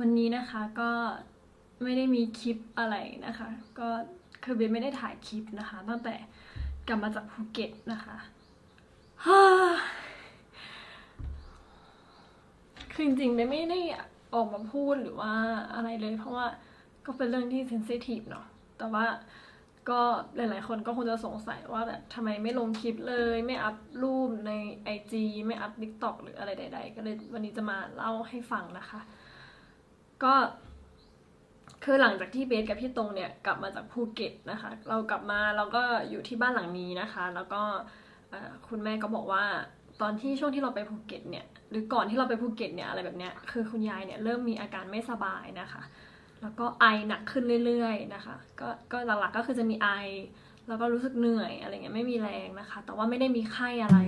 วันนี้นะคะก็ไม่ได้มีคลิปอะไรนะคะ ก็คือเบนไม่ได้ถ่ายคลิปนะคะ ตั้งแต่กลับมาจากภูเก็ตนะคะคือจริงๆเบนไม่ได้ออกมาพูดหรือว่าอะไรเลย เพราะว่าก็เป็นเรื่องที่เซนซิทีฟเนาะแต่ว่าก็หลาย ๆ คนก็คงจะสงสัยว่าแบบทำไมไม่ลงคลิปเลย ไม่อัพรูปใน IG ไม่อัพ TikTok หรืออะไรใด ๆ ก็เลยวันนี้จะมาเล่าให้ฟังนะคะ ก็คือหลังจากที่เบสกับพี่ตรงเนี่ยกลับมาจากภูเก็ตนะคะ เรากลับมาเราก็อยู่ที่บ้านหลังนี้นะคะ แล้วก็คุณแม่ก็บอกว่าตอนที่ช่วงที่เราไปภูเก็ตเนี่ยหรือก่อนที่เราไปภูเก็ตเนี่ยอะไรแบบเนี้ยคือคุณยายเนี่ยเริ่มมีอาการไม่สบายนะคะ แล้วก็ไอหนักขึ้นเรื่อยๆนะคะ ก็ก็หลักๆก็คือจะมีไอ แล้วก็รู้สึกเหนื่อยอะไรเงี้ยไม่มีแรงนะคะ แต่ว่าไม่ได้มีไข้อะไร